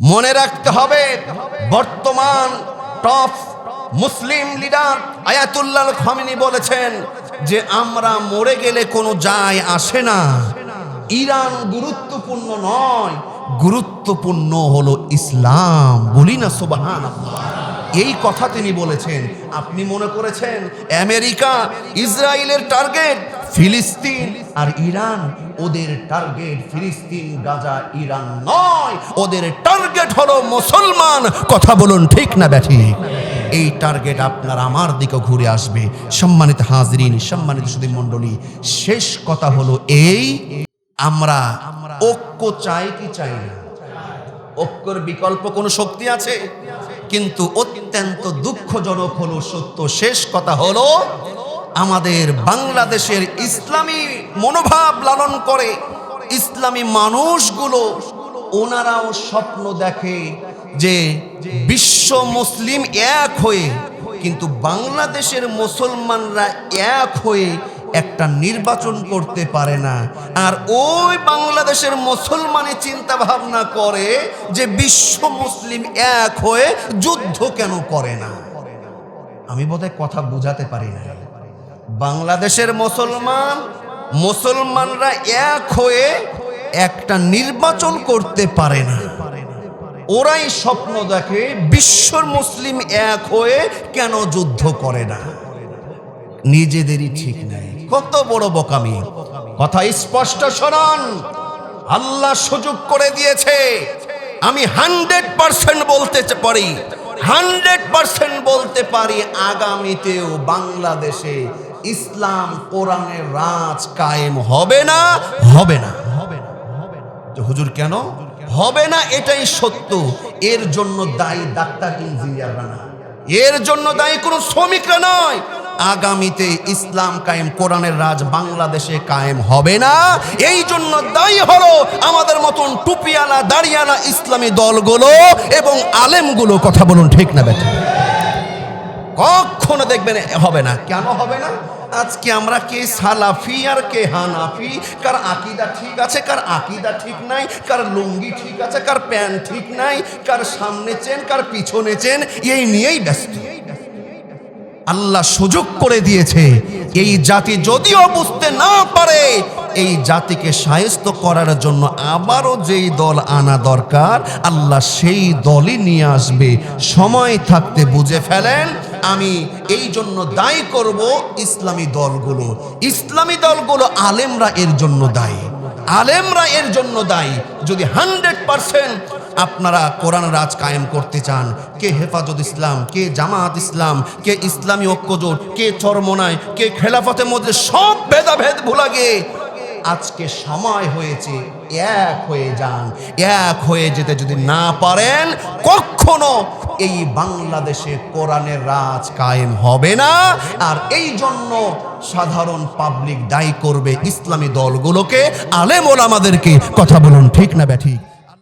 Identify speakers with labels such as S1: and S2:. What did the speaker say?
S1: মনে রাখতে হবে, বর্তমান top Muslim leader Ayatollah Khamenei বলেছেন যে আমরা মরে গেলে কোনো যায় আসে না। ইরান গুরুত্বপূর্ণ নয়, গুরুত্বপূর্ণ হলো ইসলাম। বলি না সুবাহান এই কথা তিনি বলেছেন। আপনি মনে করেছেন, আমেরিকা ইসরায়েলের টার্গেট ফিলিস্তিন আর ইরান, ওদের টার্গেট ফিলিস্তিন, গাজা, ইরান নয়। ওদের টার্গেট হলো মুসলমান। কথা বলুন ঠিক না ব্যাঠি? এই টার্গেট আপনার আমার দিকে ঘুরে আসবে। সম্মানিত হাজরিন, সম্মানিত সুদী মণ্ডলী, শেষ কথা হলো এই, আমরা ঐক্য চাই কি চাই না? ঐক্যর বিকল্প কোনো শক্তি আছে? কিন্তু অত্যন্ত দুঃখজনক হলো সত্য। শেষ কথা হলো আমাদের বাংলাদেশের ইসলামী মনোভাব লালন করে। ইসলামী মানুষগুলো ওনারাও স্বপ্ন দেখে যে বিশ্ব মুসলিম এক হয়ে, কিন্তু বাংলাদেশের মুসলমানরা এক হয়ে একটা নির্বাচন করতে পারে না। আর ওই বাংলাদেশের মুসলমানের চিন্তা ভাবনা করে যে বিশ্ব মুসলিম এক হয়ে যুদ্ধ কেন করে না। আমি বোধহয় কথা বুঝাতে পারি না বাংলাদেশের মুসলমান, মুসলমানরা এক হয়ে একটা নির্বাচন করতে পারে না। ওরাই স্বপ্ন দেখে বিশ্বর মুসলিম এক হয়ে কেন যুদ্ধ করে না? নিজেদেরই ঠিক নাই। কত বড় বোকামি। কথা স্পষ্ট শোনান। আল্লাহ সুযোগ করে দিয়েছে। আমি হান্ড্রেড পার্সেন্ট বলতে পারি। হান্ড্রেড পার্সেন্ট বলতে পারি আগামীতেও বাংলাদেশে ইসলাম, কোরআনের রাজ কায়েম হবে না হবে না। হবে না হবে না হুজুর কেন? হবে না, এটাই সত্য। এর জন্য দায়ী ডাক্তার, ইঞ্জিনিয়াররা না। এর জন্য দায়ী কোনো শ্রমিকরা নয়। আগামীতে ইসলাম কায়েম, কোরআনের রাজ বাংলাদেশে কায়েম হবে না। এই জন্য দায়ী হলো আমাদের মতন টুপিয়ালা, দাড়িয়ালা ইসলামী দলগুলো এবং আলেমগুলো, কথা বলুন ঠিক না বেটা কখনো দেখবেন হবে না। কেন হবে না? আজকে আমরা কে সালাফি আর কে হানাফি? কার আকিদা ঠিক আছে, কার আকিদা ঠিক নাই, কার লুঙ্গি ঠিক আছে, কার প্যান্ট ঠিক নাই, কার সামনে চেন, কার পিছনে চেন, এই নিয়েই ব্যস্ত। আল্লাহ সুযোগ করে দিয়েছে। এই জাতি যদিও বুঝতে না পারে, এই জাতিকে সায়স্ত করার জন্য আবারও যেই দল আনা দরকার, আল্লাহ সেই দলই নিয়ে আসবে। সময় থাকতে বুঝে ফেলেন, আমি এই জন্য দায়ী করব ইসলামী দলগুলো। ইসলামী দলগুলো আলেমরা এর জন্য দায়ী। আলেমরা এর জন্য দায়ী। যদি হান্ড্রেড পারসেন্ট আপনারা কোরআন রাজ কায়েম করতে চান। কে হেফাজত ইসলাম, কে জামাত ইসলাম, কে ইসলামী ঐক্যজোট, কে চরমনায় কে খেলাফতের মধ্যে সব ভেদাভেদ ভুলা গিয়ে আজকে সময় হয়েছে, এক হয়ে যান, এক হয়ে যেতে যদি না পারেন, কখনো এই বাংলাদেশে কোরআনের রাজ কায়েম হবে না। আর এই জন্য সাধারণ পাবলিক দায়ী করবে ইসলামী দলগুলোকে। আলেম ওলামাদেরকে, কথা বলুন ঠিক না ব্যাঠিক?